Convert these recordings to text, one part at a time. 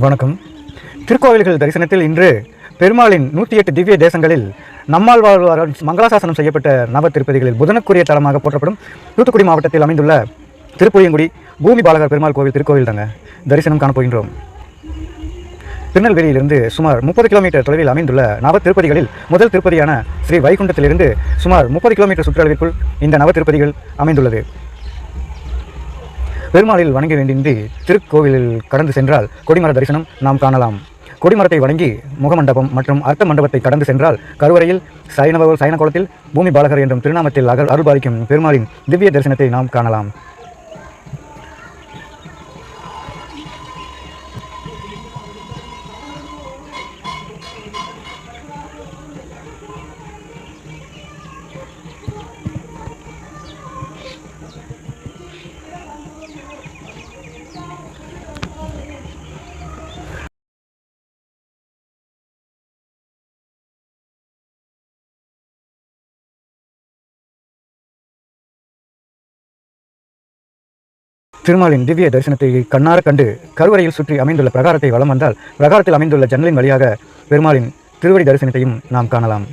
வணக்கம். திருக்கோவில்கள் தரிசனத்தில் இன்று பெருமாளின் நூற்றி எட்டு திவ்ய தேசங்களில் நம்மால் வாழ்வாரால் மங்களாசாசனம் செய்யப்பட்ட நவ திருப்பதிகளில் புதனுக்குரிய தலமாக போற்றப்படும் தூத்துக்குடி மாவட்டத்தில் அமைந்துள்ள திருப்புளியங்குடி பூமி பாலகர் பெருமாள் கோவில் திருக்கோவில் தாங்க தரிசனம் காணப்போகின்றோம் திருநெல்வேலியிலிருந்து சுமார் முப்பது கிலோமீட்டர் தொலைவில் அமைந்துள்ள நவ திருப்பதிகளில் முதல் திருப்பதியான ஸ்ரீ வைகுண்டத்திலிருந்து சுமார் முப்பது கிலோமீட்டர் சுற்றளவிற்குள் இந்த நவ திருப்பதிகள் அமைந்துள்ளது. பெருமாளில் வணங்க வேண்டின்றி திருக்கோவிலில் கடந்து சென்றால் கொடிமர தரிசனம் நாம் காணலாம். கொடிமரத்தை வணங்கி முகமண்டபம் மற்றும் அர்த்த மண்டபத்தை கடந்து சென்றால் கருவறையில் சைனவ சைன கோலத்தில் பூமி பாலகர் என்றும் திருநாமத்தில் அகல் அருள்பாலிக்கும் பெருமாளின் திவ்ய தரிசனத்தை நாம் காணலாம். திருமாலின் திவ்ய தரிசனத்தை கண்ணார கண்டு கருவறையில் சுற்றி அமைந்துள்ள பிரகாரத்தை வலம் வந்தால் பிரகாரத்தில் அமைந்துள்ள ஜன்னலின் வழியாக பெருமாளின் திருவடி தரிசனத்தையும் நாம் காணலாம்.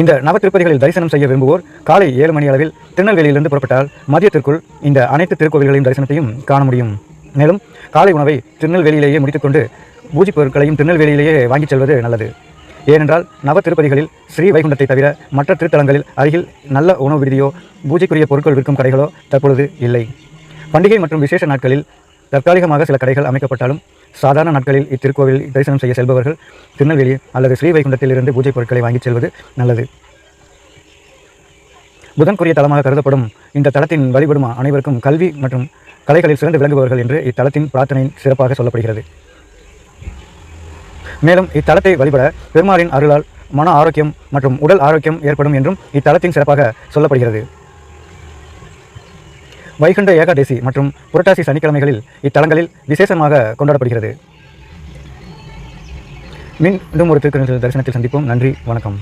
இந்த நவ திருப்பதிகளில் தரிசனம் செய்ய விரும்புவோர் காலை ஏழு மணி அளவில் திருநெல்வேலியிலிருந்து புறப்பட்டால் மதியத்திற்குள் இந்த அனைத்து திருக்கோவில்களையும் தரிசனத்தையும் காண முடியும். மேலும் காலை உணவை திருநெல்வேலியிலேயே முடித்துக்கொண்டு பூஜை பொருட்களையும் திருநெல்வேலியிலேயே வாங்கிச் செல்வது நல்லது. ஏனென்றால் நவ திருப்பதிகளில் ஸ்ரீ வைகுண்டத்தை தவிர மற்ற திருத்தலங்களில் அருகில் நல்ல உணவு விடுதியோ பூஜைக்குரிய பொருட்கள் விற்கும் கடைகளோ தற்பொழுது இல்லை. பண்டிகை மற்றும் விசேஷ நாட்களில் தற்காலிகமாக சில கடைகள் அமைக்கப்பட்டாலும் சாதாரண நாட்களில் இத்திருக்கோவில் தரிசனம் செய்ய செல்பவர்கள் திருநெல்வேலி அல்லது ஸ்ரீ வைகுண்டத்தில் இருந்து பூஜை பொருட்களை வாங்கிச் செல்வது நல்லது. புதன்குரிய தலமாக கருதப்படும் இந்த தளத்தின் வழிபடும் அனைவருக்கும் கல்வி மற்றும் கலைகளில் சிறந்து விளங்குபவர்கள் என்று இத்தலத்தின் பிரார்த்தனை சிறப்பாக சொல்லப்படுகிறது. மேலும் இத்தலத்தை வழிபட பெருமாளின் அருளால் மன ஆரோக்கியம் மற்றும் உடல் ஆரோக்கியம் ஏற்படும் என்றும் இத்தலத்தின் சிறப்பாக சொல்லப்படுகிறது. வைகுண்ட ஏகாதசி மற்றும் புரட்டாசி சனிக்கிழமைகளில் இத்தலங்களில் விசேஷமாக கொண்டாடப்படுகிறது. மீண்டும் ஒரு திருக்கணித தரிசனத்தில் சந்திப்போம். நன்றி. வணக்கம்.